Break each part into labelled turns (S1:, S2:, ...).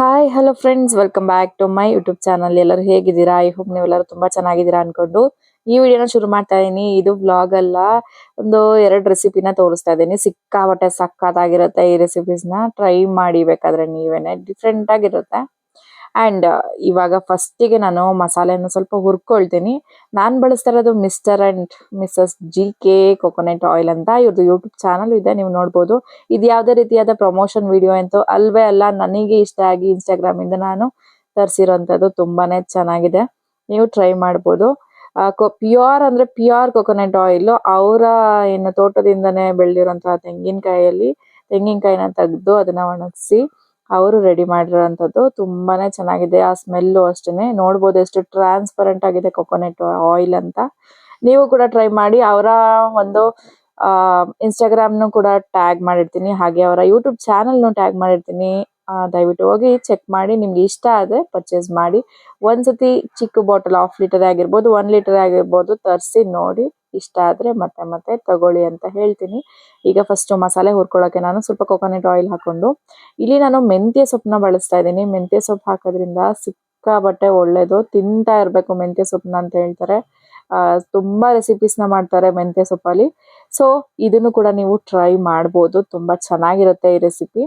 S1: Hi hello friends welcome back to my YouTube channel ಎಲ್ಲರೂ ಹೇಗಿದ್ದೀರಾ? I hope ನೀವೆಲ್ಲರೂ ತುಂಬಾ ಚೆನ್ನಾಗಿದ್ದೀರಾ ಅನ್ಕೊಂಡು ಈ ವಿಡಿಯೋನ ಶುರು ಮಾಡ್ತಾ ಇದೀನಿ. ಇದು ವ್ಲಾಗ್ ಅಲ್ಲ. ಒಂದು ಎರಡು ರೆಸಿಪಿನ ತೋರಿಸ್ತಾ ಇದ್ದೀನಿ ಸಿಕ್ಕಾಪಟ್ಟೆ ಸಕ್ಕತ್ತಾಗಿರುತ್ತೆ ಈ ರೆಸಿಪೀಸ್ನ ಟ್ರೈ ಮಾಡಿ ಬೇಕಾದ್ರೆ ನೀವೇನೆ. ಡಿಫ್ರೆಂಟ್ ಆಗಿರುತ್ತೆ. ಅಂಡ್ ಇವಾಗ ಫಸ್ಟಿಗೆ ನಾನು ಮಸಾಲೆನ ಸ್ವಲ್ಪ ಹುರ್ಕೊಳ್ತೀನಿ. ನಾನು ಬಳಸ್ತಾ ಇರೋದು mister and missus G K coconut oil ಅಂತ. ಇವ್ರದ್ದು ಯೂಟ್ಯೂಬ್ ಚಾನಲ್ ಇದೆ, ನೀವು ನೋಡ್ಬೋದು. ಇದು ಯಾವುದೇ ರೀತಿಯಾದ ಪ್ರಮೋಷನ್ ವಿಡಿಯೋ ಅಂತೂ ಅಲ್ವೇ ಅಲ್ಲ, ನನಗೆ ಇಷ್ಟ ಆಗಿ ಇನ್ಸ್ಟಾಗ್ರಾಮಿಂದ ನಾನು ತರಿಸಿರೋಂಥದ್ದು ತುಂಬಾ ಚೆನ್ನಾಗಿದೆ. ನೀವು ಟ್ರೈ ಮಾಡ್ಬೋದು. ಕೊ ಪ್ಯೂರ್ ಅಂದರೆ ಪ್ಯೂರ್ ಕೊಕೊನೆಟ್ ಆಯಿಲು ಅವರ ಏನು ತೋಟದಿಂದನೇ ಬೆಳೆದಿರೋಂಥ ತೆಂಗಿನಕಾಯಿಯಲ್ಲಿ, ತೆಂಗಿನಕಾಯಿನ ತೆಗೆದು ಅದನ್ನು ಒಣಗಿಸಿ ಅವರು ರೆಡಿ ಮಾಡಿರೋಂಥದ್ದು ತುಂಬಾನೇ ಚೆನ್ನಾಗಿದೆ. ಆ ಸ್ಮೆಲ್ಲು ಅಷ್ಟೇನೆ. ನೋಡಬಹುದು ಎಷ್ಟು ಟ್ರಾನ್ಸ್ಪರೆಂಟ್ ಆಗಿದೆ ಕೊಕೊನೆಟ್ ಆಯಿಲ್ ಅಂತ. ನೀವು ಕೂಡ ಟ್ರೈ ಮಾಡಿ. ಅವರ ಒಂದು ಇನ್ಸ್ಟಾಗ್ರಾಮ್ ಇನ್ಸ್ಟಾಗ್ರಾಮ್ನು ಕೂಡ ಟ್ಯಾಗ್ ಮಾಡಿರ್ತೀನಿ. ಹಾಗೆ ಅವರ ಯೂಟ್ಯೂಬ್ ಚಾನಲ್ನು ಟ್ಯಾಗ್ ಮಾಡಿರ್ತೀನಿ. ದಯವಿಟ್ಟು ಹೋಗಿ ಚೆಕ್ ಮಾಡಿ. ನಿಮ್ಗೆ ಇಷ್ಟ ಆದ್ರೆ ಪರ್ಚೇಸ್ ಮಾಡಿ. ಒಂದ್ಸತಿ ಚಿಕ್ಕ ಬಾಟಲ್ ಹಾಫ್ ಲೀಟರ್ ಆಗಿರ್ಬೋದು ಒನ್ ಲೀಟರ್ ಆಗಿರ್ಬೋದು ತರಿಸಿ ನೋಡಿ. ಇಷ್ಟ ಆದ್ರೆ ಮತ್ತೆ ಮತ್ತೆ ತಗೊಳ್ಳಿ ಅಂತ ಹೇಳ್ತೀನಿ. ಈಗ ಫಸ್ಟ್ ಮಸಾಲೆ ಹುರ್ಕೊಳ್ಳೋಕೆ ನಾನು ಸ್ವಲ್ಪ ಕೊಕೊನೆಟ್ ಆಯಿಲ್ ಹಾಕೊಂಡು ಇಲ್ಲಿ ನಾನು ಮೆಂತ್ಯ ಸೊಪ್ಪನ್ನ ಬಳಸ್ತಾ ಇದ್ದೀನಿ. ಮೆಂತ್ಯ ಸೊಪ್ಪು ಹಾಕೋದ್ರಿಂದ ಸಿಕ್ಕಾಬಟ್ಟೆ ಒಳ್ಳೇದು, ತಿಂತಾ ಇರಬೇಕು ಮೆಂತ್ಯ ಸೊಪ್ಪನ್ನ ಅಂತ ಹೇಳ್ತಾರೆ. ತುಂಬ ರೆಸಿಪೀಸ್ನ ಮಾಡ್ತಾರೆ ಮೆಂತ್ಯ ಸೊಪ್ಪಲ್ಲಿ. ಸೊ ಇದನ್ನು ಕೂಡ ನೀವು ಟ್ರೈ ಮಾಡ್ಬೋದು. ತುಂಬ ಚೆನ್ನಾಗಿರುತ್ತೆ ಈ ರೆಸಿಪಿ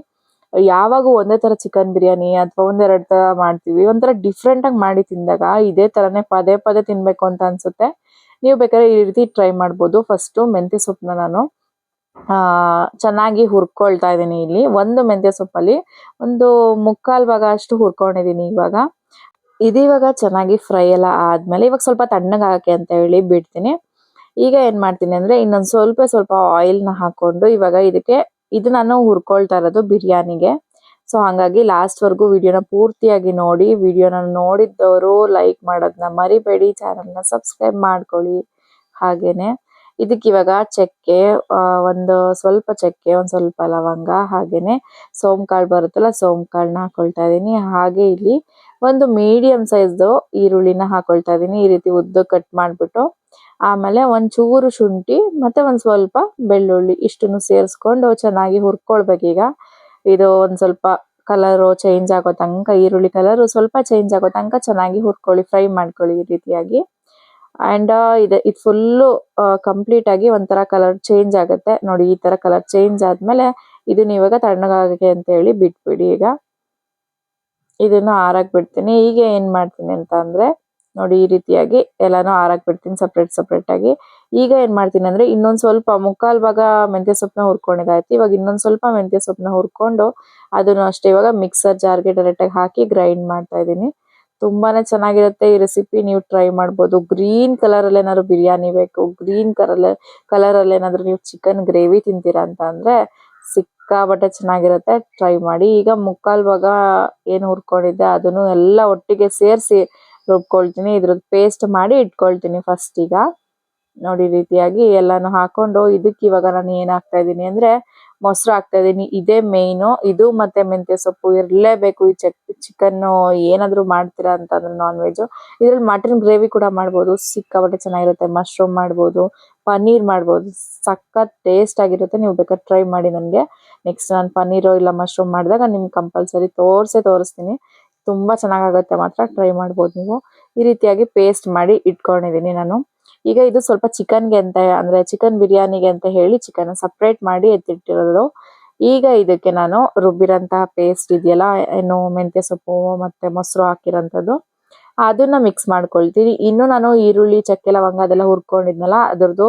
S1: ಯಾವಾಗ ಒಂದೇ ಥರ ಚಿಕನ್ ಬಿರಿಯಾನಿ ಅಥವಾ ಒಂದೆರಡು ಥರ ಮಾಡ್ತೀವಿ. ಒಂಥರ ಡಿಫ್ರೆಂಟಾಗಿ ಮಾಡಿ ತಿಂದಾಗ ಇದೇ ಥರನೇ ಪದೇ ಪದೇ ತಿನ್ನಬೇಕು ಅಂತ ಅನ್ಸುತ್ತೆ. ನೀವು ಬೇಕಾದ್ರೆ ಈ ರೀತಿ ಟ್ರೈ ಮಾಡ್ಬೋದು. ಫಸ್ಟ್ ಮೆಂತ್ಯ ಸೊಪ್ಪನ್ನ ನಾನು ಚೆನ್ನಾಗಿ ಹುರ್ಕೊಳ್ತಾ ಇದ್ದೀನಿ ಇಲ್ಲಿ. ಒಂದು ಮೆಂತ್ಯ ಸೊಪ್ಪಲ್ಲಿ ಒಂದು ಮುಕ್ಕಾಲು ಭಾಗ ಅಷ್ಟು ಹುರ್ಕೊಂಡಿದ್ದೀನಿ ಇವಾಗ. ಇದಿವಾಗ ಚೆನ್ನಾಗಿ ಫ್ರೈ ಎಲ್ಲ ಆದ್ಮೇಲೆ ಇವಾಗ ಸ್ವಲ್ಪ ತಣ್ಣಗಾಗಕ್ಕೆ ಅಂತ ಹೇಳಿ ಬಿಡ್ತೀನಿ. ಈಗ ಏನು ಮಾಡ್ತೀನಿ ಅಂದ್ರೆ ಇನ್ನೊಂದು ಸ್ವಲ್ಪ ಸ್ವಲ್ಪ ಆಯಿಲ್ ಹಾಕ್ಕೊಂಡು ಇವಾಗ ಇದಕ್ಕೆ, ಇದು ನಾನು ಹುರ್ಕೊಳ್ತಾ ಇರೋದು ಬಿರಿಯಾನಿಗೆ. ಸೊ ಹಂಗಾಗಿ ಲಾಸ್ಟ್ ವರ್ಗು ವಿಡಿಯೋನ ಪೂರ್ತಿಯಾಗಿ ನೋಡಿ ವಿಡಿಯೋನ ನೋಡಿದ್ದವರು ಲೈಕ್ ಮಾಡೋದನ್ನ ಮರಿಬೇಡಿ ಚಾನಲ್ನ ಸಬ್ಸ್ಕ್ರೈಬ್ ಮಾಡ್ಕೊಳ್ಳಿ. ಹಾಗೇನೆ. ಇದಕ್ಕೆ ಇವಾಗ ಚಕ್ಕೆ ಒಂದು ಸ್ವಲ್ಪ ಚಕ್ಕೆ, ಒಂದು ಸ್ವಲ್ಪ ಲವಂಗ, ಹಾಗೇನೆ. ಸೋಂಕಾಳು ಬರುತ್ತಲ್ಲ ಸೋಂಕಾಳನ್ನ ಹಾಕೊಳ್ತಾ ಇದ್ದೀನಿ ಹಾಗೆ ಇಲ್ಲಿ ಒಂದು ಮೀಡಿಯಂ ಸೈಜ್ದು ಈರುಳ್ಳಿನ ಹಾಕೊಳ್ತಾ ಇದ್ದೀನಿ ಈ ರೀತಿ ಉದ್ದ ಕಟ್ ಮಾಡಿಬಿಟ್ಟು, ಆಮೇಲೆ ಒಂದು ಚೂರು ಶುಂಠಿ, ಮತ್ತೆ ಒಂದು ಸ್ವಲ್ಪ ಬೆಳ್ಳುಳ್ಳಿ ಇಷ್ಟನ್ನು ಸೇರಿಸ್ಕೊಂಡು ಚೆನ್ನಾಗಿ ಹುರ್ಕೊಳ್ಬೇಕೀಗ ಇದು ಒಂದು ಸ್ವಲ್ಪ ಕಲರು ಚೇಂಜ್ ಆಗೋ ತನಕ, ಈರುಳ್ಳಿ ಕಲರ್ ಸ್ವಲ್ಪ ಚೇಂಜ್ ಆಗೋ ತನಕ ಚೆನ್ನಾಗಿ ಹುರ್ಕೊಳ್ಳಿ ಫ್ರೈ ಮಾಡ್ಕೊಳ್ಳಿ ಈ ರೀತಿಯಾಗಿ. ಅಂಡ್ ಇದು ಇದು ಫುಲ್ಲು ಕಂಪ್ಲೀಟ್ ಆಗಿ ಒಂಥರ ಕಲರ್ ಚೇಂಜ್ ಆಗುತ್ತೆ. ನೋಡಿ, ಈ ತರ ಕಲರ್ ಚೇಂಜ್ ಆದ್ಮೇಲೆ ಇದನ್ನ ಇವಾಗ ತಣ್ಣಗಾಗಕ್ಕೆ ಅಂತ ಹೇಳಿ ಬಿಟ್ಬಿಡಿ ಈಗ. ಇದನ್ನ ಆರಾಕ್ ಬಿಡ್ತೀನಿ. ಈಗ ಏನು ಮಾಡ್ತೀನಿ ಅಂತ ಅಂದ್ರೆ ನೋಡಿ ಈ ರೀತಿಯಾಗಿ ಎಲ್ಲಾನು ಆರಾಕ್ ಬಿಡ್ತೀನಿ ಸಪ್ರೇಟ್ ಸಪ್ರೇಟ್ ಆಗಿ. ಈಗ ಏನ್ ಮಾಡ್ತೀನಿ ಅಂದ್ರೆ ಇನ್ನೊಂದ್ ಸ್ವಲ್ಪ ಮುಕ್ಕಾಲ್ ಭಾಗ ಮೆಂತ್ಯ ಸೊಪ್ಪನ್ನ ಹುರ್ಕೊಂಡಿದ್ದಾಯ್ತು. ಇವಾಗ ಇನ್ನೊಂದ್ ಸ್ವಲ್ಪ ಮೆಂತ್ಯ ಸೊಪ್ಪನ್ನ ಹುರ್ಕೊಂಡು ಅದನ್ನು ಅಷ್ಟೇ ಇವಾಗ ಮಿಕ್ಸರ್ ಜಾರ್ಗೆ ಡೈರೆಕ್ಟ್ ಆಗಿ ಹಾಕಿ ಗ್ರೈಂಡ್ ಮಾಡ್ತಾ ಇದೀನಿ ತುಂಬಾನೇ ಚೆನ್ನಾಗಿರುತ್ತೆ ಈ ರೆಸಿಪಿ ನೀವು ಟ್ರೈ ಮಾಡ್ಬೋದು. ಗ್ರೀನ್ ಕಲರ್ ಅಲ್ಲಿ ಏನಾದ್ರು ಬಿರಿಯಾನಿ ಬೇಕು ಗ್ರೀನ್ ಕಲರ್ ಕಲರ್ ಅಲ್ಲಿ ಏನಾದ್ರು ನೀವು ಚಿಕನ್ ಗ್ರೇವಿ ತಿಂತೀರಾ ಅಂತ ಅಂದ್ರೆ ಸಿಕ್ಕಾಬಟ್ಟೆ ಚೆನ್ನಾಗಿರುತ್ತೆ. ಟ್ರೈ ಮಾಡಿ. ಈಗ ಮುಕ್ಕಾಲ್ ಭಾಗ ಏನು ಹುರ್ಕೊಂಡಿದ್ದೆ ಅದನ್ನು ಎಲ್ಲ ಒಟ್ಟಿಗೆ ಸೇರಿಸಿ ರುಬ್ಕೊಳ್ತೀನಿ ಇದ್ರದ್ದು ಪೇಸ್ಟ್ ಮಾಡಿ ಇಟ್ಕೊಳ್ತೀನಿ ಫಸ್ಟ್ ಈಗ. ನೋಡಿ ರೀತಿಯಾಗಿ ಎಲ್ಲಾನು ಹಾಕೊಂಡು, ಇದಕ್ಕೆ ಇವಾಗ ನಾನು ಏನ್ ಹಾಕ್ತಾ ಇದ್ದೀನಿ ಅಂದ್ರೆ ಮೊಸರು ಹಾಕ್ತಾ ಇದ್ದೀನಿ. ಇದೇ ಮೇಯ್ನು ಇದು ಮತ್ತೆ ಮೆಂತ್ಯ ಸೊಪ್ಪು ಇರಲೇಬೇಕು. ಈ ಚಕ್ ಚಿಕನ್ ಏನಾದ್ರು ಮಾಡ್ತೀರಾ ಅಂತಂದ್ರೆ ನಾನ್ ವೆಜ್ ಇದ್ರಲ್ಲಿ ಮಟನ್ ಗ್ರೇವಿ ಕೂಡ ಮಾಡ್ಬೋದು. ಸಿಕ್ಕಾಪಟ್ಟೆ ಚೆನ್ನಾಗಿರುತ್ತೆ. ಮಶ್ರೂಮ್ ಮಾಡ್ಬೋದು. ಪನ್ನೀರ್ ಮಾಡ್ಬೋದು. ಸಖತ್ ಟೇಸ್ಟ್ ಆಗಿರುತ್ತೆ. ನೀವು ಬೇಕಾದ್ರೆ ಟ್ರೈ ಮಾಡಿ ನನಗೆ. ನೆಕ್ಸ್ಟ್ ನಾನು ಪನ್ನೀರು ಇಲ್ಲ ಮಶ್ರೂಮ್ ಮಾಡಿದಾಗ ನಿಮ್ಗೆ ಕಂಪಲ್ಸರಿ ತೋರಿಸೇ ತೋರಿಸ್ತೀನಿ. ತುಂಬಾ ಚೆನ್ನಾಗಾಗುತ್ತೆ, ಮಾತ್ರ ಟ್ರೈ ಮಾಡ್ಬೋದು ನೀವು. ಈ ರೀತಿಯಾಗಿ ಪೇಸ್ಟ್ ಮಾಡಿ ಇಟ್ಕೊಂಡಿದೀನಿ ನಾನು. ಈಗ ಇದು ಸ್ವಲ್ಪ ಚಿಕನ್ಗೆ ಅಂತ, ಅಂದ್ರೆ ಚಿಕನ್ ಬಿರಿಯಾನಿಗೆ ಅಂತ ಹೇಳಿ ಚಿಕನ್ ಸಪ್ರೇಟ್ ಮಾಡಿ ಎತ್ತಿಟ್ಟಿರೋದು. ಈಗ ಇದಕ್ಕೆ ನಾನು ರುಬ್ಬಿರಂತಹ ಪೇಸ್ಟ್ ಇದೆಯಲ್ಲ, ಏನು ಮೆಂತ್ಯ ಸೊಪ್ಪು ಮತ್ತೆ ಮೊಸರು ಹಾಕಿರೋಂಥದ್ದು, ಅದನ್ನ ಮಿಕ್ಸ್ ಮಾಡ್ಕೊಳ್ತೀನಿ. ಇನ್ನು ನಾನು ಈರುಳ್ಳಿ, ಚಕ್ಕೆ, ಲವಂಗ ಅದೆಲ್ಲ ಹುರ್ಕೊಂಡಿದ್ನಲ್ಲ, ಅದರದ್ದು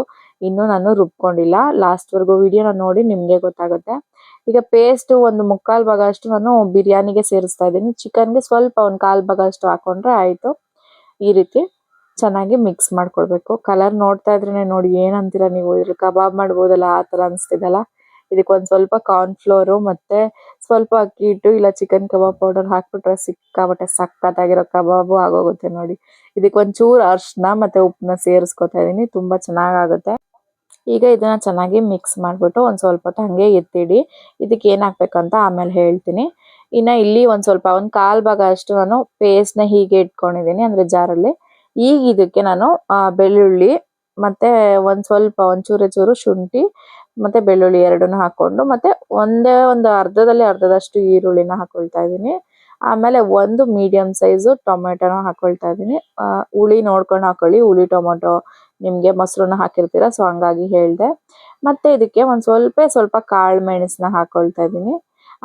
S1: ಇನ್ನು ನಾನು ರುಬ್ಕೊಂಡಿಲ್ಲ. ಲಾಸ್ಟ್ ವರ್ಗು ವಿಡಿಯೋನ ನೋಡಿ ನಿಮಗೆ ಗೊತ್ತಾಗುತ್ತೆ. ಈಗ ಪೇಸ್ಟ್ ಒಂದು ಮುಕ್ಕಾಲ್ ಭಾಗ ಅಷ್ಟು ನಾನು ಬಿರಿಯಾನಿಗೆ ಸೇರಿಸ್ತಾ ಇದ್ದೀನಿ. ಚಿಕನ್ಗೆ ಸ್ವಲ್ಪ ಒಂದು ಕಾಲ್ ಭಾಗ ಅಷ್ಟು ಹಾಕೊಂಡ್ರೆ ಆಯ್ತು. ಈ ರೀತಿ ಚೆನ್ನಾಗಿ ಮಿಕ್ಸ್ ಮಾಡ್ಕೊಳ್ಬೇಕು. ಕಲರ್ ನೋಡ್ತಾ ಇದ್ರೆ ನೋಡಿ ಏನಂತೀರಾ ನೀವು? ಇದ್ರ ಕಬಾಬ್ ಮಾಡ್ಬೋದಲ್ಲ, ಆ ಥರ ಇದಕ್ಕೆ ಒಂದ್ ಸ್ವಲ್ಪ ಕಾರ್ನ್ ಫ್ಲೋರು ಮತ್ತೆ ಸ್ವಲ್ಪ ಅಕ್ಕಿ ಹಿಟ್ಟು, ಇಲ್ಲ ಚಿಕನ್ ಕಬಾಬ್ ಪೌಡರ್ ಹಾಕ್ಬಿಟ್ರೆ ಸಿಕ್ಕಾಬಟ್ಟೆ ಸಕ್ಕತ್ತಾಗಿರೋ ಕಬಾಬು ಆಗೋಗುತ್ತೆ ನೋಡಿ. ಇದಕ್ಕೆ ಒಂಚೂರು ಅರ್ಶಿನ ಮತ್ತೆ ಉಪ್ಪನ್ನ ಸೇರಿಸ್ಕೊತಾ ಇದೀನಿ ತುಂಬಾ ಚೆನ್ನಾಗಾಗುತ್ತೆ. ಈಗ ಇದನ್ನ ಚೆನ್ನಾಗಿ ಮಿಕ್ಸ್ ಮಾಡಿಬಿಟ್ಟು ಒಂದು ಸ್ವಲ್ಪ ಹೊತ್ತು ಹಾಗೆ ಎತ್ತಿಡಿ. ಇದಕ್ಕೆ ಏನು ಹಾಕ್ಬೇಕಂತ ಆಮೇಲೆ ಹೇಳ್ತೀನಿ. ಇನ್ನು ಇಲ್ಲಿ ಒಂದು ಸ್ವಲ್ಪ, ಒಂದು ಕಾಲು ಭಾಗ ಅಷ್ಟು ನಾನು ಪೇಸ್ಟ್ನ ಹೀಗೆ ಇಟ್ಕೊಂಡಿದ್ದೀನಿ ಅಂದರೆ ಜಾರಲ್ಲಿ ಈಗ ಇದಕ್ಕೆ ನಾನು ಬೆಳ್ಳುಳ್ಳಿ ಮತ್ತು ಒಂದು ಸ್ವಲ್ಪ ಒಂಚೂರು ಚೂರೆ ಶುಂಠಿ ಮತ್ತು ಬೆಳ್ಳುಳ್ಳಿ ಎರಡನ್ನೂ ಹಾಕ್ಕೊಂಡು ಮತ್ತು ಒಂದೇ ಒಂದು ಅರ್ಧದಲ್ಲಿ ಅರ್ಧದಷ್ಟು ಈರುಳ್ಳಿನ ಹಾಕ್ಕೊಳ್ತಾ ಇದೀನಿ. ಆಮೇಲೆ ಒಂದು ಮೀಡಿಯಂ ಸೈಜು ಟೊಮೆಟೊನ ಹಾಕೊಳ್ತಾ ಇದ್ದೀನಿ. ಹುಳಿ ನೋಡ್ಕೊಂಡು ಹಾಕೊಳ್ಳಿ. ಹುಳಿ ಟೊಮೆಟೊ ನಿಮಗೆ ಮೊಸರನ್ನ ಹಾಕಿರ್ತೀರಾ ಸೊ ಹಂಗಾಗಿ ಹೇಳ್ದೆ. ಮತ್ತೆ ಇದಕ್ಕೆ ಒಂದು ಸ್ವಲ್ಪ ಸ್ವಲ್ಪ ಕಾಳು ಮೆಣಸನ್ನ ಹಾಕೊಳ್ತಾ ಇದ್ದೀನಿ.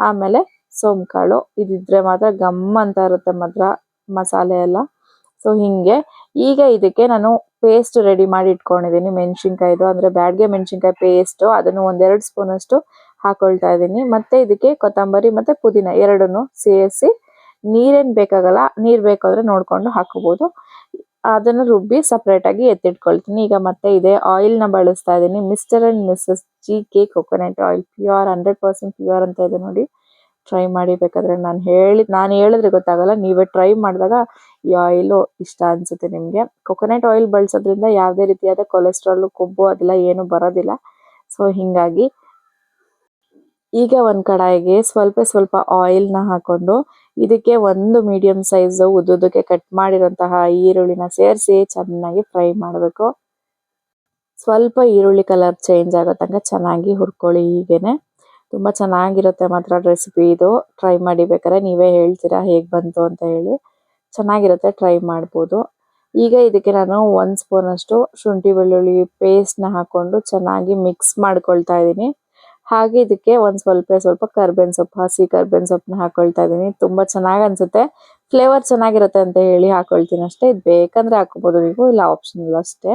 S1: ಆಮೇಲೆ ಸೋಂಕಾಳು, ಇದಿದ್ರೆ ಮಾತ್ರ ಗಮ್ ಅಂತ ಇರುತ್ತೆ ಮಾತ್ರ ಮಸಾಲೆ ಎಲ್ಲ. ಸೊ ಹಿಂಗೆ, ಈಗ ಇದಕ್ಕೆ ನಾನು ಪೇಸ್ಟ್ ರೆಡಿ ಮಾಡಿ ಇಟ್ಕೊಂಡಿದ್ದೀನಿ. ಮೆಣಸಿನ್ಕಾಯ್ದು, ಅಂದ್ರೆ ಬ್ಯಾಡ್ಗೆ ಮೆಣಸಿನ್ಕಾಯಿ ಪೇಸ್ಟ್ ಅದನ್ನು ಒಂದೆರಡು ಸ್ಪೂನ್ ಅಷ್ಟು ಹಾಕೊಳ್ತಾ ಇದ್ದೀನಿ. ಮತ್ತೆ ಇದಕ್ಕೆ ಕೊತ್ತಂಬರಿ ಮತ್ತೆ ಪುದೀನ ಎರಡನ್ನು ಸೇರಿಸಿ ನೀರೇನು ಬೇಕಾಗಲ್ಲ, ನೀರ್ ಬೇಕಾದ್ರೆ ನೋಡ್ಕೊಂಡು ಹಾಕೋಬಹುದು ಅದನ್ನು ರುಬ್ಬಿ ಸಪ್ರೇಟಾಗಿ ಎತ್ತಿಟ್ಕೊಳ್ತೀನಿ. ಈಗ ಮತ್ತೆ ಇದೆ ಆಯಿಲ್ನ ಬಳಸ್ತಾ ಇದ್ದೀನಿ. Mister and missus G K coconut oil pure hundred percent pure ಅಂತ ಇದೆ ನೋಡಿ. ಟ್ರೈ ಮಾಡಿ ಬೇಕಾದ್ರೆ ನಾನು ಹೇಳಿ, ನಾನು ಹೇಳಿದ್ರೆ ಗೊತ್ತಾಗಲ್ಲ. ನೀವೇ ಟ್ರೈ ಮಾಡಿದಾಗ ಈ ಆಯಿಲು ಇಷ್ಟ ಅನ್ಸುತ್ತೆ ನಿಮಗೆ. ಕೊಕೊನಟ್ ಆಯಿಲ್ ಬಳಸೋದ್ರಿಂದ ಯಾವುದೇ ರೀತಿಯಾದ ಕೊಲೆಸ್ಟ್ರಾಲು ಕೊಬ್ಬು ಅದೆಲ್ಲ ಏನು ಬರೋದಿಲ್ಲ. ಸೊ ಹಿಂಗಾಗಿ ಈಗ ಒಂದು ಕಡಾಯಿಗೆ ಸ್ವಲ್ಪ ಸ್ವಲ್ಪ ಆಯಿಲ್ನ ಹಾಕೊಂಡು ಇದಕ್ಕೆ ಒಂದು ಮೀಡಿಯಂ ಸೈಜ್ ಉದ್ದುದಕ್ಕೆ ಕಟ್ ಮಾಡಿರೋಂತಹ ಈರುಳ್ಳಿನ ಸೇರಿಸಿ ಚೆನ್ನಾಗಿ ಫ್ರೈ ಮಾಡಬೇಕು. ಸ್ವಲ್ಪ ಈರುಳ್ಳಿ ಕಲರ್ ಚೇಂಜ್ ಆಗೋ ತನಕ ಚೆನ್ನಾಗಿ ಹುರ್ಕೊಳ್ಳಿ ಹೀಗೇನೆ ತುಂಬ ಚೆನ್ನಾಗಿರುತ್ತೆ ಮಾತ್ರ ರೆಸಿಪಿ ಇದು. ಟ್ರೈ ಮಾಡಿ ಬೇಕಾದ್ರೆ ನೀವೇ ಹೇಳ್ತೀರಾ, ಹೇಗೆ ಬಂತು ಅಂತ ಹೇಳಿ. ಚೆನ್ನಾಗಿರುತ್ತೆ ಟ್ರೈ ಮಾಡ್ಬೋದು. ಈಗ ಇದಕ್ಕೆ ನಾನು ಒಂದು ಸ್ಪೂನ್ ಅಷ್ಟು ಶುಂಠಿ, ಬೆಳ್ಳುಳ್ಳಿ ಪೇಸ್ಟ್ನ ಹಾಕ್ಕೊಂಡು ಚೆನ್ನಾಗಿ ಮಿಕ್ಸ್ ಮಾಡ್ಕೊಳ್ತಾ ಇದ್ದೀನಿ. ಹಾಗೆ ಇದಕ್ಕೆ ಒಂದ್ ಸ್ವಲ್ಪ ಸ್ವಲ್ಪ ಕರ್ಬೇವಿನ ಸೊಪ್ಪು, ಹಸಿ ಕರ್ಬೇವಿನ ಸೊಪ್ಪನ್ನ ಹಾಕೊಳ್ತಾ ಇದೀನಿ. ತುಂಬಾ ಚೆನ್ನಾಗ್ ಅನ್ಸುತ್ತೆ. ಫ್ಲೇವರ್ ಚೆನ್ನಾಗಿರುತ್ತೆ ಅಂತ ಹೇಳಿ ಹಾಕೊಳ್ತೀನಿ ಅಷ್ಟೇ. ಇದು ಬೇಕಂದ್ರೆ ಹಾಕೋಬಹುದು ನೀವು, ಇಲ್ಲ ಆಪ್ಷನಲ್ ಅಷ್ಟೇ.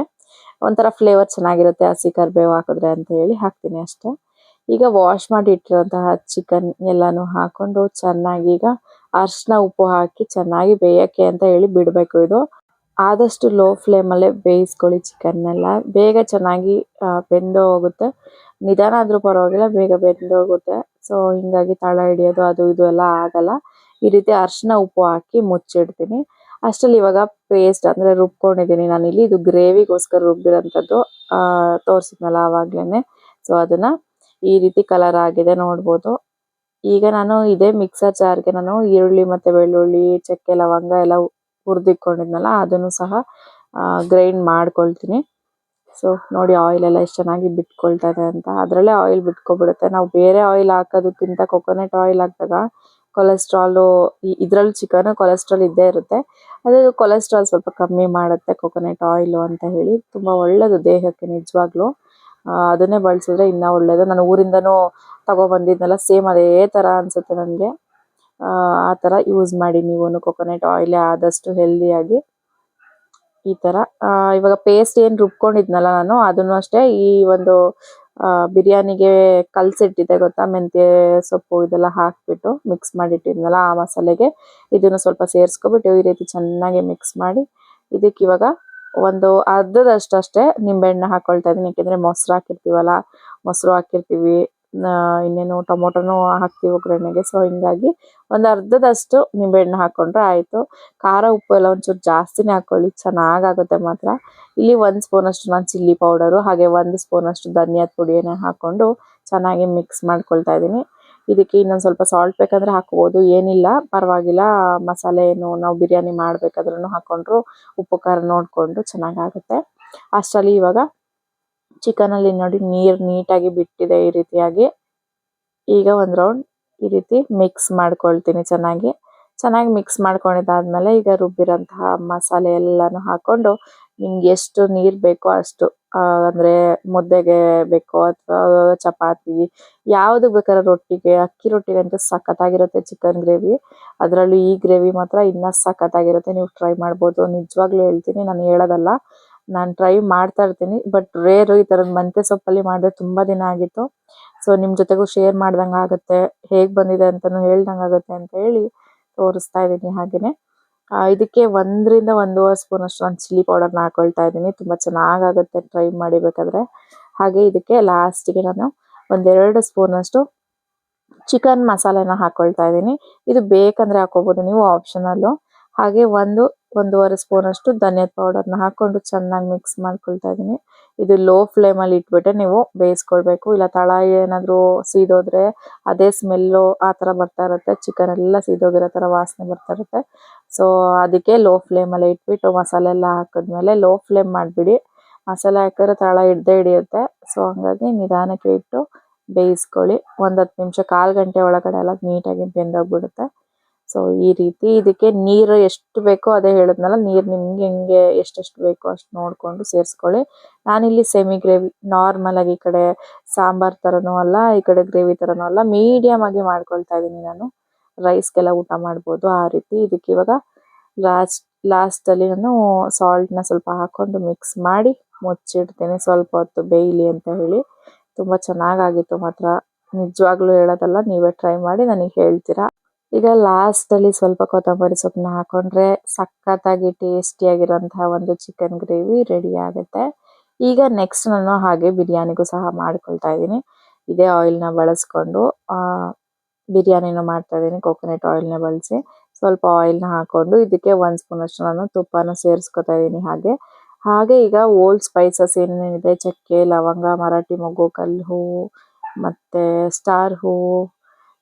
S1: ಒಂಥರ ಫ್ಲೇವರ್ ಚೆನ್ನಾಗಿರುತ್ತೆ ಹಸಿ ಕರ್ಬೇವು ಹಾಕಿದ್ರೆ ಅಂತ ಹೇಳಿ ಹಾಕ್ತೀನಿ ಅಷ್ಟೇ. ಈಗ ವಾಶ್ ಮಾಡಿ ಇಟ್ಟಿರುವಂತಹ ಚಿಕನ್ ಎಲ್ಲಾನು ಹಾಕೊಂಡು ಚೆನ್ನಾಗಿ ಈಗ ಅರ್ಶಿನ ಉಪ್ಪು ಹಾಕಿ ಚೆನ್ನಾಗಿ ಬೇಯಕ್ಕೆ ಅಂತ ಹೇಳಿ ಬಿಡ್ಬೇಕು ಇದು. ಆದಷ್ಟು ಲೋ ಫ್ಲೇಮ್ ಅಲ್ಲೇ ಬೇಯಿಸ್ಕೊಳ್ಳಿ ಚಿಕನ್ನೆಲ್ಲ. ಬೇಗ ಚೆನ್ನಾಗಿ ಬೆಂದು ಹೋಗುತ್ತೆ. ನಿಧಾನ ಆದರೂ ಪರವಾಗಿಲ್ಲ, ಬೇಗ ಬೆಂದು ಹೋಗುತ್ತೆ. ಸೊ ಹಿಂಗಾಗಿ ತಳ ಹಿಡಿಯೋದು, ಅದು ಇದು ಎಲ್ಲ ಆಗಲ್ಲ. ಈ ರೀತಿ ಅರ್ಶಿನ ಉಪ್ಪು ಹಾಕಿ ಮುಚ್ಚಿಡ್ತೀನಿ. ಅಷ್ಟರಲ್ಲಿ ಇವಾಗ ಪೇಸ್ಟ್ ಅಂದ್ರೆ ರುಬ್ಕೊಂಡಿದ್ದೀನಿ ನಾನು ಇಲ್ಲಿ ಇದು ಗ್ರೇವಿಗೋಸ್ಕರ ರುಬ್ಬಿರೋಂಥದ್ದು. ತೋರಿಸಿದ್ನಲ್ಲ ಆವಾಗ್ಲೇನೆ. ಸೊ ಅದನ್ನ ಈ ರೀತಿ ಕಲರ್ ಆಗಿದೆ ನೋಡ್ಬೋದು. ಈಗ ನಾನು ಇದೇ ಮಿಕ್ಸರ್ ಜಾರ್ಗೆ ನಾನು ಈರುಳ್ಳಿ ಮತ್ತೆ ಬೆಳ್ಳುಳ್ಳಿ, ಚಕ್ಕೆ, ಲವಂಗ ಎಲ್ಲ ಹುರಿದಿಟ್ಕೊಂಡಿದ್ನಲ್ಲ ಅದನ್ನು ಸಹ ಗ್ರೈಂಡ್ ಮಾಡ್ಕೊಳ್ತೀನಿ. ಸೊ ನೋಡಿ ಆಯಿಲ್ ಎಲ್ಲ ಎಷ್ಟು ಚೆನ್ನಾಗಿ ಬಿಟ್ಕೊಳ್ತಾ ಇದೆ ಅಂತ. ಅದರಲ್ಲೇ ಆಯಿಲ್ ಬಿಟ್ಕೊಬಿಡುತ್ತೆ. ನಾವು ಬೇರೆ ಆಯಿಲ್ ಹಾಕೋದಕ್ಕಿಂತ ಕೊಕೊನಟ್ ಆಯಿಲ್ ಹಾಕಿದಾಗ ಕೊಲೆಸ್ಟ್ರಾಲು ಇದರಲ್ಲಿ ಚಿಕನ್ ಕೊಲೆಸ್ಟ್ರಾಲ್ ಇದ್ದೇ ಇರುತ್ತೆ. ಅದು ಕೊಲೆಸ್ಟ್ರಾಲ್ ಸ್ವಲ್ಪ ಕಮ್ಮಿ ಮಾಡುತ್ತೆ ಕೊಕೊನಟ್ ಆಯಿಲು ಅಂತ ಹೇಳಿ. ತುಂಬ ಒಳ್ಳೇದು ದೇಹಕ್ಕೆ ನಿಜವಾಗ್ಲೂ. ಅದನ್ನೇ ಬಳಸಿದ್ರೆ ಇನ್ನೂ ಒಳ್ಳೆಯದು ನಾನು ಊರಿಂದನೂ ತಗೊಬಂದಿದ್ನಲ್ಲ, ಸೇಮ್ ಅದೇ ಥರ ಅನಿಸುತ್ತೆ ನನಗೆ. ಆ ತರ ಯೂಸ್ ಮಾಡಿ ನೀವು ಕೊಕೊನೆಟ್ ಆಯಿಲ್ ಆದಷ್ಟು ಹೆಲ್ದಿಯಾಗಿ ಈ ಆ, ಇವಾಗ ಪೇಸ್ಟ್ ಏನು ರುಬ್ಕೊಂಡಿದ್ನಲ್ಲ ನಾನು ಅದನ್ನು ಅಷ್ಟೇ ಈ ಒಂದು ಬಿರಿಯಾನಿಗೆ ಕಲಸಿಟ್ಟಿದೆ ಗೊತ್ತಾ? ಮೆಂತ್ಯ ಸೊಪ್ಪು ಇದೆಲ್ಲ ಹಾಕಿಬಿಟ್ಟು ಮಿಕ್ಸ್ ಮಾಡಿಟ್ಟಿದ್ನಲ್ಲ ಆ ಮಸಾಲೆಗೆ. ಇದನ್ನು ಸ್ವಲ್ಪ ಸೇರಿಸ್ಕೊಬಿಟ್ಟು ಈ ರೀತಿ ಚೆನ್ನಾಗಿ ಮಿಕ್ಸ್ ಮಾಡಿ ಇದಕ್ಕೆ ಇವಾಗ ಒಂದು ಅರ್ಧದಷ್ಟು ಅಷ್ಟೇ ನಿಂಬೆಹಣ್ಣು ಹಾಕ್ಕೊಳ್ತಾ ಇದ್ದೀನಿ. ಏಕೆಂದರೆ ಮೊಸರು ಹಾಕಿರ್ತೀವಲ್ಲ ಮೊಸರು ಹಾಕಿರ್ತೀವಿ ಇನ್ನೇನು ಟೊಮೊಟೊನೂ ಹಾಕ್ತೀವಿ ಒಗ್ಗರಣೆಗೆ. ಸೊ ಹಿಂಗಾಗಿ ಒಂದು ಅರ್ಧದಷ್ಟು ನಿಂಬೆಹಣ್ಣು ಹಾಕ್ಕೊಂಡ್ರೆ ಆಯಿತು. ಖಾರ ಉಪ್ಪು ಎಲ್ಲ ಒಂಚೂರು ಜಾಸ್ತಿನೇ ಹಾಕೊಳ್ಳಿ, ಚೆನ್ನಾಗಾಗುತ್ತೆ ಮಾತ್ರ. ಇಲ್ಲಿ ಒಂದು ಸ್ಪೂನ್ ಅಷ್ಟು ನಾನು ಚಿಲ್ಲಿ ಪೌಡರು, ಹಾಗೆ ಒಂದು ಸ್ಪೂನ್ ಅಷ್ಟು ಧನಿಯಾದ ಪುಡಿಯನ್ನ ಹಾಕೊಂಡು ಚೆನ್ನಾಗಿ ಮಿಕ್ಸ್ ಮಾಡ್ಕೊಳ್ತಾ ಇದ್ದೀನಿ. ಇದಕ್ಕೆ ಇನ್ನೊಂದು ಸ್ವಲ್ಪ ಸಾಲ್ಟ್ ಬೇಕಂದ್ರೆ ಹಾಕ್ಬೋದು. ಏನಿಲ್ಲ, ಪರವಾಗಿಲ್ಲ. ಮಸಾಲೆ ಏನು, ನಾವು ಬಿರಿಯಾನಿ ಮಾಡಬೇಕಾದ್ರೂ ಹಾಕೊಂಡ್ರು ಉಪ್ಪು ಖಾರ ನೋಡ್ಕೊಂಡು ಚೆನ್ನಾಗಾಗುತ್ತೆ. ಅಷ್ಟರಲ್ಲಿ ಇವಾಗ ಚಿಕನ್ ಅಲ್ಲಿ ನೋಡಿ ನೀರ್ ನೀಟಾಗಿ ಬಿಟ್ಟಿದೆ ಈ ರೀತಿಯಾಗಿ. ಈಗ ಒಂದ್ ರೌಂಡ್ ಈ ರೀತಿ ಮಿಕ್ಸ್ ಮಾಡ್ಕೊಳ್ತೀನಿ ಚೆನ್ನಾಗಿ. ಚೆನ್ನಾಗಿ ಮಿಕ್ಸ್ ಮಾಡ್ಕೊಂಡಿದ್ದಾದ್ಮೇಲೆ ಈಗ ರುಬ್ಬಿರೋಂತಹ ಮಸಾಲೆ ಎಲ್ಲಾನು ಹಾಕೊಂಡು ನಿಮ್ಗೆ ಎಷ್ಟು ನೀರ್ ಬೇಕೋ ಅಷ್ಟು ಅಂದ್ರೆ ಮುದ್ದೆಗೆ ಬೇಕೋ ಅಥವಾ ಚಪಾತಿ, ಯಾವ್ದು ಬೇಕಾದ್ರೆ ರೊಟ್ಟಿಗೆ, ಅಕ್ಕಿ ರೊಟ್ಟಿಗೆ ಅಂತೂ ಸಖತ್ತಾಗಿರುತ್ತೆ ಚಿಕನ್ ಗ್ರೇವಿ ಅದರಲ್ಲೂ ಈ ಗ್ರೇವಿ ಮಾತ್ರ ಇನ್ನ ಸಖತ್ತಾಗಿರುತ್ತೆ. ನೀವು ಟ್ರೈ ಮಾಡ್ಬೋದು. ನಿಜವಾಗ್ಲೂ ಹೇಳ್ತೀನಿ, ನಾನು ಹೇಳೋದಲ್ಲ. ನಾನು ಟ್ರೈ ಮಾಡ್ತಾ ಇರ್ತೀನಿ ಬಟ್ ರೇರ್ ಈ ತರದ್ ಮೆಂತ್ಯ ಸೊಪ್ಪಲ್ಲಿ ಮಾಡಿದ್ರೆ ತುಂಬಾ ದಿನ ಆಗಿತ್ತು. ಸೊ ನಿಮ್ ಜೊತೆಗೂ ಶೇರ್ ಮಾಡ್ದಂಗ ಆಗುತ್ತೆ, ಹೇಗ್ ಬಂದಿದೆ ಅಂತಾನು ಹೇಳ್ದಂಗ ಆಗುತ್ತೆ ಅಂತ ಹೇಳಿ ತೋರಿಸ್ತಾ ಇದೀನಿ ಹಾಗೇನೆ. ಇದಕ್ಕೆ ಒಂದರಿಂದ ಒಂದೂವರೆ ಸ್ಪೂನ್ ಅಷ್ಟು ನಾನು ಚಿಲ್ಲಿ ಪೌಡರ್ನ ಹಾಕೊಳ್ತಾ ಇದ್ದೀನಿ. ತುಂಬಾ ಚೆನ್ನಾಗಾಗುತ್ತೆ ಟ್ರೈ ಮಾಡಿಬೇಕಾದ್ರೆ ಹಾಗೆ ಇದಕ್ಕೆ ಲಾಸ್ಟಿಗೆ ನಾನು ಒಂದೆರಡು ಸ್ಪೂನ್ ಅಷ್ಟು ಚಿಕನ್ ಮಸಾಲೆನ ಹಾಕೊಳ್ತಾ ಇದ್ದೀನಿ. ಇದು ಬೇಕಂದ್ರೆ ಹಾಕೋಬಹುದು ನೀವು ಆಪ್ಷನಲ್ಲು ಹಾಗೆ ಒಂದು ಒಂದೂವರೆ ಸ್ಪೂನ್ ಅಷ್ಟು ಪೌಡರ್ ಪೌಡರ್ನ ಹಾಕೊಂಡು ಚೆನ್ನಾಗಿ ಮಿಕ್ಸ್ ಮಾಡ್ಕೊಳ್ತಾ ಇದೀನಿ. ಇದು ಲೋ ಫ್ಲೇಮ್ ಅಲ್ಲಿ ಇಟ್ಬಿಟ್ಟೆ ನೀವು ಬೇಯಿಸ್ಕೊಳ್ಬೇಕು. ಇಲ್ಲ ತಳ ಏನಾದರೂ ಸೀದೋದ್ರೆ ಅದೇ ಸ್ಮೆಲ್ಲು ಆ ಥರ ಬರ್ತಾ ಇರುತ್ತೆ. ಚಿಕನ್ ಎಲ್ಲ ಸೀದೋಗಿರೋ ತರ ವಾಸನೆ ಬರ್ತಾ ಇರುತ್ತೆ. ಸೊ ಅದಕ್ಕೆ ಲೋ ಫ್ಲೇಮ್ ಅಲ್ಲೇ ಇಟ್ಬಿಟ್ಟು ಮಸಾಲೆ ಎಲ್ಲ ಹಾಕಿದ್ಮೇಲೆ ಲೋ ಫ್ಲೇಮ್ ಮಾಡ್ಬಿಡಿ. ಮಸಾಲೆ ಹಾಕಿದ್ರೆ ತಳ ಹಿಡ್ದೇ ಹಿಡಿಯುತ್ತೆ. ಸೊ ಹಂಗಾಗಿ ನಿಧಾನಕ್ಕೆ ಇಟ್ಟು ಬೇಯಿಸ್ಕೊಳ್ಳಿ. ಒಂದು ಹತ್ತು ನಿಮಿಷ, ಕಾಲು ಗಂಟೆ ಒಳಗಡೆ ಎಲ್ಲ ನೀಟಾಗಿ ಬೆಂದೋಗ್ಬಿಡುತ್ತೆ. ಸೊ ಈ ರೀತಿ ಇದಕ್ಕೆ ನೀರು ಎಷ್ಟು ಬೇಕೋ ಅದೇ ಹೇಳಿದ್ನಲ್ಲ, ನೀರು ನಿಮ್ಗೆ ಹೆಂಗೆ ಎಷ್ಟೆಷ್ಟು ಬೇಕೋ ಅಷ್ಟು ನೋಡ್ಕೊಂಡು ಸೇರಿಸ್ಕೊಳ್ಳಿ. ನಾನಿಲ್ಲಿ ಸೆಮಿ ಗ್ರೇವಿ ನಾರ್ಮಲ್ ಆಗಿ ಈ ಕಡೆ ಸಾಂಬಾರ್ ಥರನೂ ಅಲ್ಲ, ಈ ಕಡೆ ಗ್ರೇವಿ ಥರನೂ ಅಲ್ಲ ಮೀಡಿಯಮ್ ಆಗಿ ಮಾಡ್ಕೊಳ್ತಾ ಇದ್ದೀನಿ ನಾನು. ರೈಸ್ಗೆಲ್ಲ ಊಟ ಮಾಡ್ಬೋದು ಆ ರೀತಿ. ಇದಕ್ಕೆ ಇವಾಗ ಲಾಸ್ಟ್ ಲಾಸ್ಟಲ್ಲಿ ನಾನು ಸಾಲ್ಟ್ನ ಸ್ವಲ್ಪ ಹಾಕೊಂಡು ಮಿಕ್ಸ್ ಮಾಡಿ ಮುಚ್ಚಿಡ್ತೀನಿ. ಸ್ವಲ್ಪ ಹೊತ್ತು ಬೇಯಲಿ ಅಂತ ಹೇಳಿ. ತುಂಬ ಚೆನ್ನಾಗಾಗಿತ್ತು ಮಾತ್ರ. ನಿಜವಾಗ್ಲೂ ಹೇಳೋದಲ್ಲ, ನೀವೇ ಟ್ರೈ ಮಾಡಿ, ನನಗೆ ಹೇಳ್ತೀರಾ? ಈಗ ಲಾಸ್ಟ್ ಅಲ್ಲಿ ಸ್ವಲ್ಪ ಕೊತ್ತಂಬರಿ ಸೊಪ್ಪನ್ನ ಹಾಕೊಂಡ್ರೆ ಸಖತ್ತಾಗಿ ಟೇಸ್ಟಿಯಾಗಿರೋಂತಹ ಒಂದು ಚಿಕನ್ ಗ್ರೇವಿ ರೆಡಿ ಆಗುತ್ತೆ. ಈಗ ನೆಕ್ಸ್ಟ್ ನಾನು ಹಾಗೆ ಬಿರಿಯಾನಿಗೂ ಸಹ ಮಾಡ್ಕೊಳ್ತಾ ಇದ್ದೀನಿ. ಇದೇ ಆಯಿಲ್ನ ಬಳಸ್ಕೊಂಡು, ಆ, ಬಿರಿಯಾನಿನ ಮಾಡ್ತಾ ಇದ್ದೀನಿ ಕೋಕೋನಟ್ ಆಯಿಲ್ನ ಬಳಸಿ. ಸ್ವಲ್ಪ ಆಯಿಲ್ನ ಹಾಕೊಂಡು ಇದಕ್ಕೆ ಒಂದು ಸ್ಪೂನ್ ಅಷ್ಟು ನಾನು ತುಪ್ಪನ ಸೇರಿಸ್ಕೊತಾ ಇದ್ದೀನಿ ಹಾಗೆ. ಹಾಗೆ ಈಗ ಓಲ್ಡ್ ಸ್ಪೈಸಸ್ ಏನೇನಿದೆ? ಚಕ್ಕೆ, ಲವಂಗ, ಮರಾಠಿ ಮೊಗ್ಗು, ಕಲ್ಲು ಹೂವು ಮತ್ತೆ ಸ್ಟಾರ್ ಹೂವು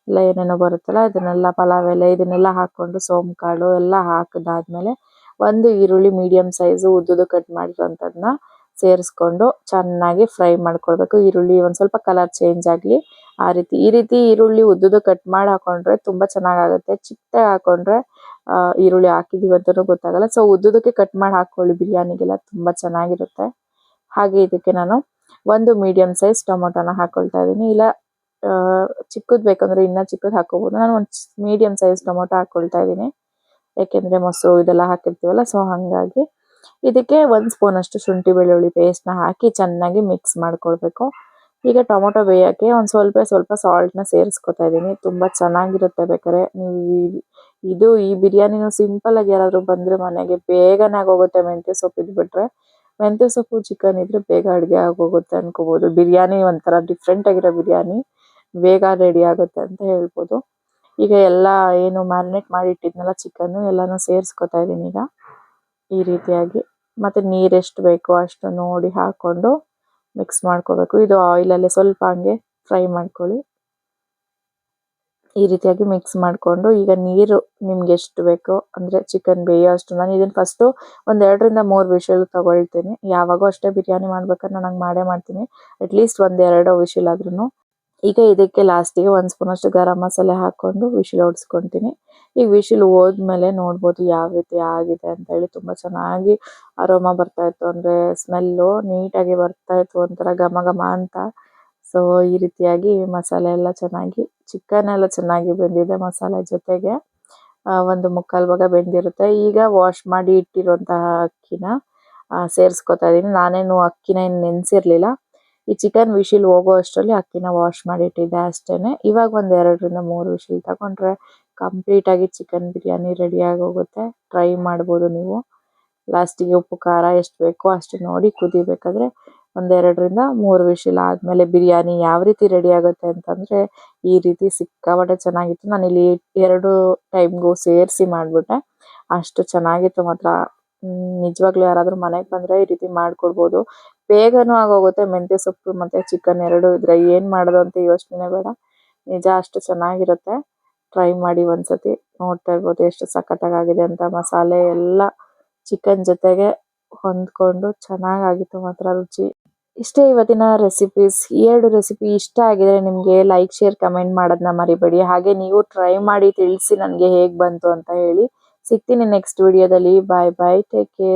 S1: ಎಲ್ಲ ಏನೇನೋ ಬರುತ್ತಲ್ಲ, ಇದನ್ನೆಲ್ಲ ಪಲಾವ್ ಎಲೆ, ಇದನ್ನೆಲ್ಲ ಹಾಕೊಂಡು ಸೋಂಪು ಕಾಳು ಎಲ್ಲ ಹಾಕಿದಾದ್ಮೇಲೆ ಒಂದು ಈರುಳ್ಳಿ ಮೀಡಿಯಂ ಸೈಜ್ ಉದ್ದುದು ಕಟ್ ಮಾಡಿರೋಂಥದ್ದನ್ನ ಸೇರಿಸ್ಕೊಂಡು ಚೆನ್ನಾಗಿ ಫ್ರೈ ಮಾಡ್ಕೊಳ್ಬೇಕು. ಈರುಳ್ಳಿ ಒಂದು ಸ್ವಲ್ಪ ಕಲರ್ ಚೇಂಜ್ ಆಗಲಿ ಆ ರೀತಿ. ಈ ರೀತಿ ಈರುಳ್ಳಿ ಉದ್ದುದು ಕಟ್ ಮಾಡಿ ಹಾಕೊಂಡ್ರೆ ತುಂಬ ಚೆನ್ನಾಗಾಗುತ್ತೆ. ಚಿಕ್ಕದಾಗಿ ಹಾಕೊಂಡ್ರೆ ಈರುಳ್ಳಿ ಹಾಕಿದೀವಿ ಅಂತಲೂ ಗೊತ್ತಾಗಲ್ಲ. ಸೊ ಉದ್ದುದಕ್ಕೆ ಕಟ್ ಮಾಡಿ ಹಾಕೊಳ್ಳಿ ಬಿರಿಯಾನಿಗೆಲ್ಲ ತುಂಬ ಚೆನ್ನಾಗಿರುತ್ತೆ. ಹಾಗೆ ಇದಕ್ಕೆ ನಾನು ಒಂದು ಮೀಡಿಯಂ ಸೈಜ್ ಟೊಮೊಟೊನ ಹಾಕೊಳ್ತಾ ಇದ್ದೀನಿ. ಇಲ್ಲ ಆ, ಚಿಕ್ಕದ್ ಬೇಕಂದ್ರೆ ಇನ್ನ ಚಿಕ್ಕದ್ ಹಾಕೋಬಹುದು ನಾನು ಒಂದ್ ಮೀಡಿಯಂ ಸೈಜ್ ಟೊಮೊಟೊ ಹಾಕೊಳ್ತಾ ಇದ್ದೀನಿ. ಯಾಕೆಂದ್ರೆ ಮೊಸರು ಇದೆಲ್ಲ ಹಾಕಿರ್ತೀವಲ್ಲ ಸೊ ಹಂಗಾಗಿ. ಇದಕ್ಕೆ ಒಂದ್ ಸ್ಪೂನ್ ಅಷ್ಟು ಶುಂಠಿ ಬೆಳ್ಳುಳ್ಳಿ ಪೇಸ್ಟ್ನ ಹಾಕಿ ಚೆನ್ನಾಗಿ ಮಿಕ್ಸ್ ಮಾಡ್ಕೊಳ್ಬೇಕು. ಈಗ ಟೊಮೊಟೊ ಬೇಯಕ್ಕೆ ಒಂದ್ ಸ್ವಲ್ಪ ಸ್ವಲ್ಪ ಸಾಲ್ಟ್ನ ಸೇರಿಸ್ಕೊತಾ ಇದ್ದೀನಿ. ತುಂಬಾ ಚೆನ್ನಾಗಿರುತ್ತೆ ಬೇಕಾದ್ರೆ. ನೀವು ಇದು ಈ ಬಿರಿಯಾನಿನ ಸಿಂಪಲ್ ಆಗಿ ಯಾರಾದ್ರು ಬಂದ್ರೆ ಮನೆಗೆ ಬೇಗನೆ ಆಗೋಗುತ್ತೆ ಮೆಂತ್ಯ ಸೊಪ್ಪು ಇದ್ಬಿಟ್ರೆ. ಮೆಂತ್ಯ ಸೊಪ್ಪು ಚಿಕನ್ ಇದ್ರೆ ಬೇಗ ಅಡ್ಗೆ ಆಗೋಗುತ್ತೆ ಅನ್ಕೋಬಹುದು ಬಿರಿಯಾನಿ ಒಂಥರ ಡಿಫ್ರೆಂಟ್ ಆಗಿರೋ ಬಿರಿಯಾನಿ. ಬೇಗ ರೆಡಿ ಆಗುತ್ತೆ ಅಂತ ಹೇಳ್ಬೋದು. ಈಗ ಎಲ್ಲ ಏನು ಮ್ಯಾರಿನೇಟ್ ಮಾಡಿ ಇಟ್ಟಿದ್ನಲ್ಲ ಚಿಕನ್ ಎಲ್ಲಾನು ಸೇರಿಸ್ಕೊತಾ ಇದೀನಿ ಈಗ. ಈ ರೀತಿಯಾಗಿ. ಮತ್ತೆ ನೀರ್ ಎಷ್ಟು ಬೇಕೋ ಅಷ್ಟು ನೋಡಿ ಹಾಕೊಂಡು ಮಿಕ್ಸ್ ಮಾಡ್ಕೋಬೇಕು. ಇದು ಆಯಿಲ್ ಅಲ್ಲಿ ಸ್ವಲ್ಪ ಹಂಗೆ ಫ್ರೈ ಮಾಡ್ಕೊಳ್ಳಿ. ಈ ರೀತಿಯಾಗಿ ಮಿಕ್ಸ್ ಮಾಡ್ಕೊಂಡು ಈಗ ನೀರು ನಿಮ್ಗೆ ಎಷ್ಟು ಬೇಕೋ ಅಂದ್ರೆ ಚಿಕನ್ ಬೇಯೋ ಅಷ್ಟು ನಾನು ಇದನ್ನ ಫಸ್ಟ್ ಒಂದ್ ಎರಡರಿಂದ ಮೂರು ವಿಷಲ್ ತಗೊಳ್ತೀನಿ. ಯಾವಾಗೂ ಅಷ್ಟೇ ಬಿರಿಯಾನಿ ಮಾಡ್ಬೇಕಾದ್ರೆ ನಾನು ಹಂಗೆ ಮಾಡೇ ಮಾಡ್ತೀನಿ. ಅಟ್ಲೀಸ್ಟ್ ಒಂದು ಎರಡು ವಿಷಲ್ ಆದ್ರೂನು. ಈಗ ಇದಕ್ಕೆ ಲಾಸ್ಟಿಗೆ ಒಂದು ಸ್ಪೂನ್ ಅಷ್ಟು ಗರಂ ಮಸಾಲೆ ಹಾಕೊಂಡು ವಿಶಿಲ್ ಹೊಡ್ಸ್ಕೊತೀನಿ ಈಗ ವಿಶಿಲ್ ಹೋದ್ಮೇಲೆ ನೋಡ್ಬೋದು ಯಾವ ರೀತಿ ಆಗಿದೆ ಅಂತ ಹೇಳಿ ತುಂಬಾ ಚೆನ್ನಾಗಿ ಅರೋಮ ಬರ್ತಾ ಇತ್ತು. ಅಂದ್ರೆ ಸ್ಮೆಲ್ಲು ನೀಟಾಗಿ ಬರ್ತಾ ಇತ್ತು ಒಂಥರ ಘಮ ಘಮ ಅಂತ. ಸೊ ಈ ರೀತಿಯಾಗಿ ಮಸಾಲೆ ಎಲ್ಲ ಚೆನ್ನಾಗಿ ಚಿಕನ್ ಎಲ್ಲ ಚೆನ್ನಾಗಿ ಬೆಂದಿದೆ ಮಸಾಲೆ ಜೊತೆಗೆ. ಒಂದು ಮುಕ್ಕಾಲು ಭಾಗ ಬೆಂದಿರುತ್ತೆ. ಈಗ ವಾಶ್ ಮಾಡಿ ಇಟ್ಟಿರುವಂತಹ ಅಕ್ಕಿನ ಸೇರಿಸ್ಕೊತಾ ಇದ್ದೀನಿ ನಾನೇನು ಅಕ್ಕಿನ ಏನು ನೆನ್ಸಿರ್ಲಿಲ್ಲ. ಈ ಚಿಕನ್ ವಿಶಿಲ್ ಹೋಗೋ ಅಷ್ಟರಲ್ಲಿ ಅಕ್ಕಿನ ವಾಶ್ ಮಾಡಿ ಇಟ್ಟಿದ್ದೆ ಅಷ್ಟೇನೆ. ಇವಾಗ ಒಂದ್ ಎರಡರಿಂದ ಮೂರು ವಿಶಿಲ್ ತಗೊಂಡ್ರೆ ಕಂಪ್ಲೀಟ್ ಆಗಿ ಚಿಕನ್ ಬಿರಿಯಾನಿ ರೆಡಿ ಆಗಿ ಹೋಗುತ್ತೆ ಟ್ರೈ ಮಾಡ್ಬೋದು ನೀವು. ಲಾಸ್ಟಿಗೆ ಉಪ್ಪು, ಖಾರ ಎಷ್ಟು ಬೇಕೋ ಅಷ್ಟು ನೋಡಿ ಕುದಿಬೇಕಾದ್ರೆ ಒಂದೆರಡರಿಂದ ಮೂರು ವಿಶಿಲ್ ಆದ್ಮೇಲೆ ಬಿರಿಯಾನಿ ಯಾವ ರೀತಿ ರೆಡಿ ಆಗುತ್ತೆ ಅಂತಂದ್ರೆ ಈ ರೀತಿ ಸಿಕ್ಕಾಪಟ್ಟೆ ಚೆನ್ನಾಗಿತ್ತು. ನಾನು ಇಲ್ಲಿ ಎರಡು ಟೈಮ್ಗೂ ಸೇರಿಸಿ ಮಾಡ್ಬಿಟ್ಟೆ. ಅಷ್ಟು ಚೆನ್ನಾಗಿತ್ತು ಮಾತ್ರ. ನಿಜವಾಗ್ಲೂ ಯಾರಾದ್ರೂ ಮನೆಗೆ ಬಂದ್ರೆ ಈ ರೀತಿ ಮಾಡ್ಕೊಡ್ಬೋದು. ಬೇಗನೂ ಆಗೋಗುತ್ತೆ. ಮೆಂತ್ಯ ಸೊಪ್ಪು ಮತ್ತೆ ಚಿಕನ್ ಎರಡು ಇದ್ರೆ ಏನ್ ಮಾಡೋದು ಅಂತ ಯೋಚನೆ ಬೇಡ. ನಿಜ ಅಷ್ಟು ಚೆನ್ನಾಗಿರುತ್ತೆ. ಟ್ರೈ ಮಾಡಿ ಒಂದ್ಸತಿ ನೋಡ್ತಾ ಇರ್ಬೋದು ಎಷ್ಟು ಸಖತ್ತಾಗಿದೆ ಅಂತ. ಮಸಾಲೆ ಎಲ್ಲ ಚಿಕನ್ ಜೊತೆಗೆ ಹೊಂದ್ಕೊಂಡು ಚೆನ್ನಾಗಾಗಿತ್ತು ಮಾತ್ರ ರುಚಿ. ಇಷ್ಟೇ ಇವತ್ತಿನ ರೆಸಿಪೀಸ್ ಎರಡು ರೆಸಿಪಿ ಇಷ್ಟ ಆಗಿದ್ರೆ ನಿಮ್ಗೆ ಲೈಕ್ ಶೇರ್ ಕಮೆಂಟ್ ಮಾಡೋದನ್ನ ಮರಿಬೇಡಿ. ಹಾಗೆ ನೀವು ಟ್ರೈ ಮಾಡಿ ತಿಳಿಸಿ ನನಗೆ ಹೇಗ್ ಬಂತು ಅಂತ ಹೇಳಿ. ಸಿಗ್ತೀನಿ ನೆಕ್ಸ್ಟ್ ವಿಡಿಯೋದಲ್ಲಿ ಬಾಯ್ ಬಾಯ್ ಟೇಕ್ ಕೇರ್